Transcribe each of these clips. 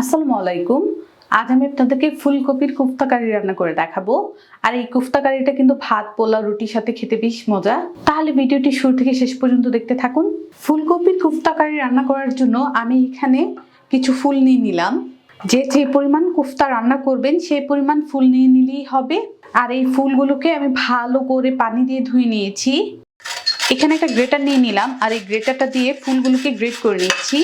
আসসালামু আলাইকুম। আজ আমি আপনাদেরকে ফুলকপির কুফতা কারি রান্না করে দেখাবো। আর এই কুফতা কারিটা কিন্তু ভাত, পোলাও, রুটির সাথে খেতে বেশ মজা। তাহলে ভিডিওটি শুরু থেকে শেষ পর্যন্ত দেখতে থাকুন। ফুলকপির কুফতা কারি রান্না করার জন্য আমি এখানে কিছু ফুল নিয়ে নিলাম। যে যে পরিমাণ কুফতা রান্না করবেন, সেই পরিমাণ ফুল নিয়ে নিলেই হবে। আর এই ফুলগুলোকে আমি ভালো করে পানি দিয়ে ধুয়ে নিয়েছি। এখানে একটা গ্রেটার নিয়ে নিলাম। আর এই গ্রেটারটা দিয়ে ফুলগুলোকে গ্রেট করে নিচ্ছি।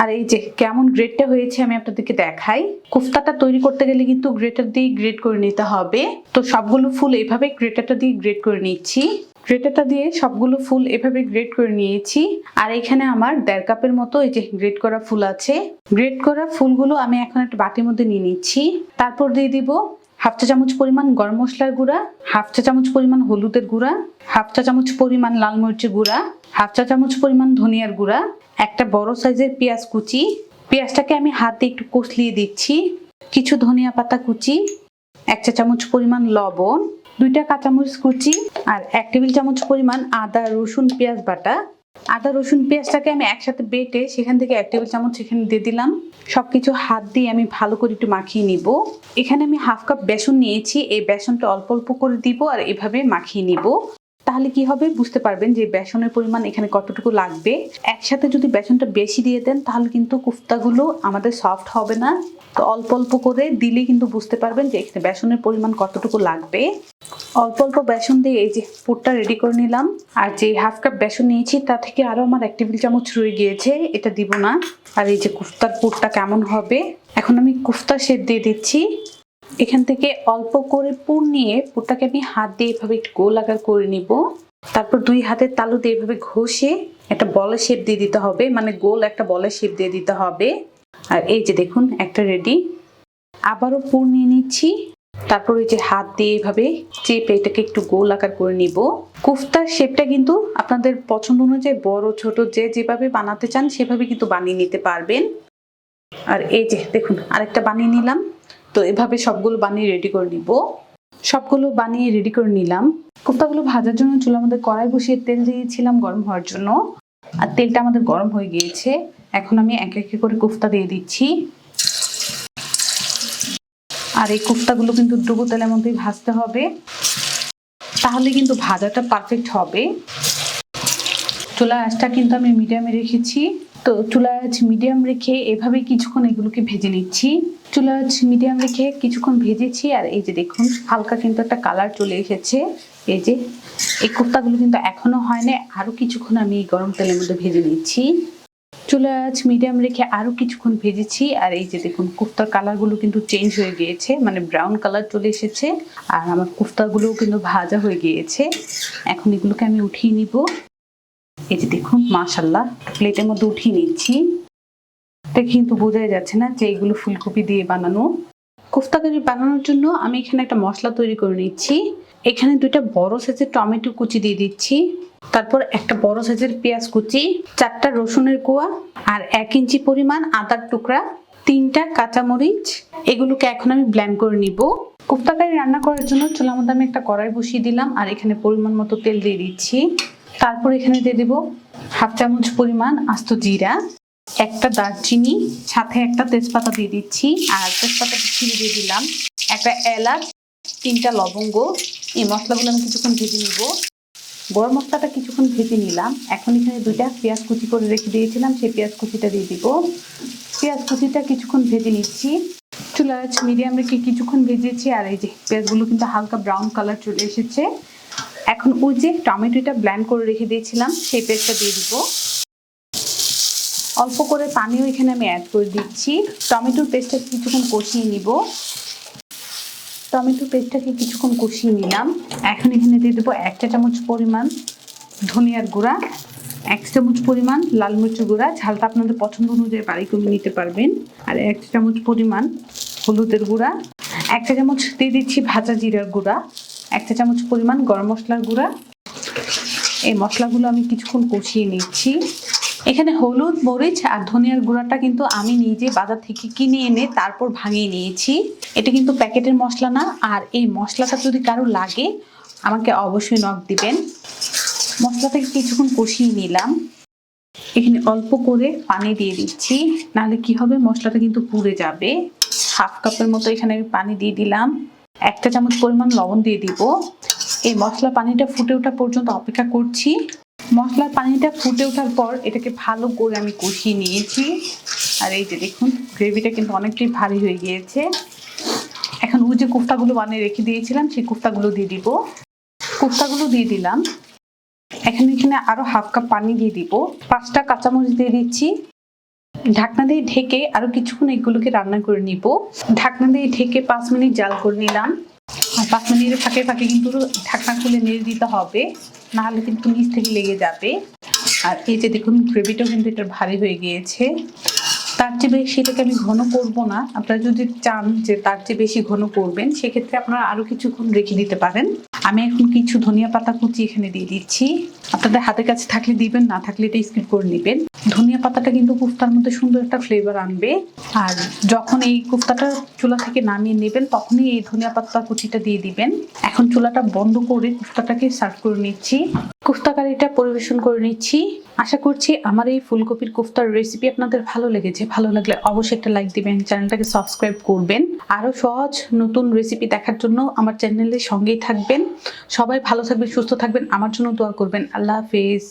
আর এই যে কেমন গ্রেডটা হয়েছে আমি আপনাদেরকে দেখাই। কোফতাটা তৈরি করতে গেলে কিন্তু গ্রেটার দিয়ে গ্রেড করে নিতে হবে। তো সবগুলো ফুল এভাবে গ্রেটারটা দিয়ে গ্রেড করে নিচ্ছি। গ্রেটারটা দিয়ে সবগুলো ফুল এভাবে গ্রেড করে নিয়েছি। আর এখানে আমার দেড় কাপের মতো এই যে গ্রেড করা ফুল আছে। গ্রেড করা ফুলগুলো আমি এখন একটা বাটির মধ্যে নিয়ে নিচ্ছি। তারপর দিয়ে দিব হাফ চা চামচ পরিমাণ গরম মশলার গুঁড়া, হাফ চা চামচ পরিমাণ হলুদের গুঁড়া, হাফ চা চামচ পরিমাণ লাল মরিচের গুঁড়া, হাফ চা চামচ পরিমাণ ধনিয়ার গুঁড়া একটা বড় সাইজের পেঁয়াজ কুচি। পেঁয়াজটাকে আমি হাতে একটু কষলিয়ে দিচ্ছি। কিছু ধনিয়া পাতা কুচি, এক চা চামচ পরিমাণ লবণ, দুইটা কাঁচামরিচ কুচি আর এক টেবিল চামচ পরিমাণ আদা, রসুন, পেঁয়াজ বাটা। আদা, রসুন, পেঁয়াজটাকে আমি একসাথে বেটে সেখান থেকে এক টেবিল চামচ সেখানে দিয়ে দিলাম। সব কিছু হাত দিয়ে আমি ভালো করে একটু মাখিয়ে নিব। এখানে আমি হাফ কাপ বেসন নিয়েছি। এই বেসনটা অল্প অল্প করে দিব আর এভাবে মাখিয়ে নিব। তাহলে কি হবে? বুঝতে পারবেন যে বেসনের পরিমাণ এখানে কতটুকু লাগবে। একসাথে যদি বেসনটা বেশি দিয়ে দেন, তাহলে কিন্তু কুফতাগুলো আমাদের সফট হবে না। তো অল্প অল্প করে দিলে কিন্তু বুঝতে পারবেন যে এখানে বেসনের পরিমাণ কতটুকু লাগবে। অল্প অল্প বেসন দিয়ে এই যে পুরটা রেডি করে নিলাম। আর যে হাফ কাপ বেসন নিয়েছি, তা থেকে আরও আমার এক টেবিল চামচ রয়ে গিয়েছে। এটা দিব না। আর এই যে কুফতার পুরটা কেমন হবে? এখন আমি কুফতা শেপ দিয়ে দিচ্ছি। এখান থেকে অল্প করে পুর নিয়ে পুরটাকে আমি হাত দিয়ে এভাবে একটু গোল আকার করে নিব। তারপর দুই হাতের তালু দিয়ে এভাবে ঘষে একটা বলের শেপ দিয়ে দিতে হবে মানে গোল একটা বলের শেপ দিয়ে দিতে হবে। আর এই যে দেখুন, একটা রেডি আবারও পুর নিয়ে নিচ্ছি। তারপর ওই যে হাত দিয়ে এভাবে চেপে এটাকে একটু গোল আকার করে নিব। কুফতার শেপটা কিন্তু আপনাদের পছন্দ অনুযায়ী বড়, ছোট, যে যেভাবে বানাতে চান সেভাবে কিন্তু বানিয়ে নিতে পারবেন। আর এই যে দেখুন, আরেকটা বানিয়ে নিলাম। তো এভাবে সবগুলো বানিয়ে রেডি করে নিব। সবগুলো বানিয়ে রেডি করে নিলাম। কোপ্তাগুলো ভাজার জন্য চুলার মধ্যে কড়াই বসিয়ে তেল দিয়েছিলাম গরম হওয়ার জন্য। আর তেলটা আমাদের গরম হয়ে গিয়েছে। এখন আমি এক এক করে কোফতা দিয়ে দিচ্ছি। আর এই কোফতাগুলো কিন্তু ডুবো তেলের মধ্যেই ভাজতে হবে। তাহলে কিন্তু ভাজাটা পারফেক্ট হবে। চুলা আঁচটা কিন্তু আমি মিডিয়ামে রেখেছি। তো চুলা আঁচ মিডিয়াম রেখে এভাবে কিছুক্ষণ এগুলোকে ভেজে নিচ্ছি। চুলা আঁচ মিডিয়াম রেখে কিছুক্ষণ ভেজেছি আর এই যে দেখুন, হালকা কিন্তু একটা কালার চলে এসেছে। এই যে, এই কোফতাগুলো কিন্তু এখনও হয়নি, আরও কিছুক্ষণ আমি এই গরম তেলের মধ্যে ভেজে নিচ্ছি। চুলা আঁচ মিডিয়াম রেখে আরও কিছুক্ষণ ভেজেছি আর এই যে দেখুন কোফতার কালারগুলো কিন্তু চেঞ্জ হয়ে গিয়েছে মানে ব্রাউন কালার চলে এসেছে। আর আমার কোফতাগুলোও কিন্তু ভাজা হয়ে গিয়েছে। এখন এগুলোকে আমি উঠিয়ে নিব। এই যে দেখুন মাশাল্লাহ প্লেটের মধ্যে উঠিয়ে নিচ্ছি। এটা কিন্তু বোঝাই যাচ্ছে না যে এগুলো ফুলকপি দিয়ে বানানো। কোফতা কারি বানানোর জন্য আমি এখানে একটা মশলা তৈরি করে নিচ্ছি। এখানে দুইটা বড় সাইজের টমেটো কুচি দিয়ে দিচ্ছি। তারপর একটা বড় সাইজের পেঁয়াজ কুচি, চারটা রসুনের কোয়া আর এক ইঞ্চি পরিমাণ আদার টুকরা, তিনটা কাঁচামরিচ। এগুলোকে এখন আমি ব্ল্যান্ড করে নিব। কোফতা কারি রান্না করার জন্য চুলার মধ্যে আমি একটা কড়াই বসিয়ে দিলাম আর এখানে পরিমাণ মতো তেল দিয়ে দিচ্ছি। তারপর এখানে দিয়ে দেব হাফ চামচ পরিমাণ আস্ত জিরা, একটা দারচিনি, সাথে একটা তেজপাতা দিয়ে দিচ্ছি, আর তেজপাতা ছিঁড়ে দিয়ে দিলাম, একটা এলাচ, তিনটা লবঙ্গ, এই মশলাগুলো আমি কিছুক্ষণ ভেজে নিব। গরম মশলাটা কিছুক্ষণ ভেজে নিলাম। এখন এখানে দুইটা পেঁয়াজ কুচি করে রেখে দিয়েছিলাম, সেই পেঁয়াজ কুচিটা দিয়ে দিব। পেঁয়াজ কুচিটা কিছুক্ষণ ভেজে নিচ্ছি। চুলা মিডিয়াম রেখে কিছুক্ষণ ভেজেছি, আর এই যে পেঁয়াজগুলো কিন্তু হালকা ব্রাউন কালার চলে এসেছে। এখন ওই যে টমেটোটা ব্ল্যান্ড করে রেখে দিয়েছিলাম, সেই পেস্টটা দিয়ে দিব। অল্প করে পানিও এখানে আমি অ্যাড করে দিচ্ছি। টমেটোর পেস্টটা কিছুক্ষণ কষিয়ে নিব। টমেটো পেস্টটাকে কিছুক্ষণ কষিয়ে নিলাম। এখন এখানে দিয়ে দেবো একটা চামচ পরিমাণ ধনিয়ার গুঁড়া, এক চামচ পরিমাণ লাল মরিচের গুঁড়া। ঝালটা আপনাদের পছন্দ অনুযায়ী বাড়ি কমিয়ে নিতে পারবেন। আর এক চামচ পরিমাণ হলুদের গুঁড়া। এক চা চামচ দিয়ে দিচ্ছি ভাজা জিরার গুঁড়া। এক চা চামচ পরিমাণ গরম মশলার গুঁড়া। এই মশলাগুলো আমি কিছুক্ষণ কষিয়ে নিচ্ছি। এখানে হলুদ, মরিচ আর ধনিয়ার গুঁড়াটা কিন্তু আমি নিজে বাজার থেকে কিনে এনে তারপর ভাঙিয়ে নিয়েছি। এটা কিন্তু প্যাকেটের মশলা না, আর এই মশলাটা যদি কারও লাগে, আমাকে অবশ্যই নখ দিবেন। মশলাটাকে কিছুক্ষণ কষিয়ে নিলাম। এখানে অল্প করে পানি দিয়ে দিচ্ছি, নাহলে কি হবে? মশলাটা কিন্তু পুড়ে যাবে। হাফ কাপের মতো এখানে আমি পানি দিয়ে দিলাম। একটা চামচ পরিমাণ লবণ দিয়ে দিব। এই মশলা পানিটা ফুটে ওঠা পর্যন্ত অপেক্ষা করছি। মশলার পানিটা ফুটে ওঠার পর এটাকে ভালো করে আমি কষিয়ে নিয়েছি। আর এই যে দেখুন, গ্রেভিটা কিন্তু অনেকটাই ভারী হয়ে গিয়েছে। এখন ওই যে কোফতাগুলো বানিয়ে রেখে দিয়েছিলাম, সেই কোফতাগুলো দিয়ে দিব। কোফতাগুলো দিয়ে দিলাম। এখানে এখানে আরও হাফ কাপ পানি দিয়ে দিব। পাঁচটা কাঁচামরিচ দিয়ে দিচ্ছি। ঢাকনা দিয়ে ঢেকে আরও কিছুক্ষণ এগুলোকে রান্না করে নিব। ঢাকনা দিয়ে ঢেকে পাঁচ মিনিট জাল করে নিলাম। আর পাঁচ মিনিটের ফাঁকে ফাঁকে কিন্তু ঢাকনা খুলে নেড়ে দিতে হবে, নাহলে কিন্তু নিচ থেকে লেগে যাবে। আর এই যে দেখুন গ্রেভিটাও কিন্তু এটা ভারী হয়ে গিয়েছে। তার চেয়ে বেশি এটাকে আমি ঘন করব না। আপনারা যদি চান যে তার চেয়ে বেশি ঘন করবেন, সেক্ষেত্রে আপনারা আরও কিছুক্ষণ রেখে দিতে পারেন। আমি এখন কিছু ধনিয়া পাতা কুচি এখানে দিয়ে দিচ্ছি। আপনাদের হাতের কাছে থাকলে দিবেন, না থাকলে এটা স্কিপ করে নেবেন। ধনিয়া পাতাটা কিন্তু কুফতার মধ্যে সুন্দর একটা ফ্লেভার আনবে। আর যখন এই কুফতাটা চুলা থেকে নামিয়ে নেবেন, তখনই এই ধনিয়া পাতা কুচিটা দিয়ে দিবেন। এখন চুলাটা বন্ধ করে কুফতাটাকে সার্ভ করে নিচ্ছি। কুফতা কারিটা পরিবেশন করে নিচ্ছি। আশা করছি আমার এই ফুলকপির কুফতার রেসিপি আপনাদের ভালো লেগেছে। ভালো লাগলে অবশ্যই একটা লাইক দিবেন, চ্যানেলটাকে সাবস্ক্রাইব করবেন। আরও সহজ নতুন রেসিপি দেখার জন্য আমার চ্যানেলের সঙ্গেই থাকবেন। সবাই ভালো থাকবেন, সুস্থ থাকবেন। আমার জন্য দোয়া করবেন। আল্লাহ হাফেজ।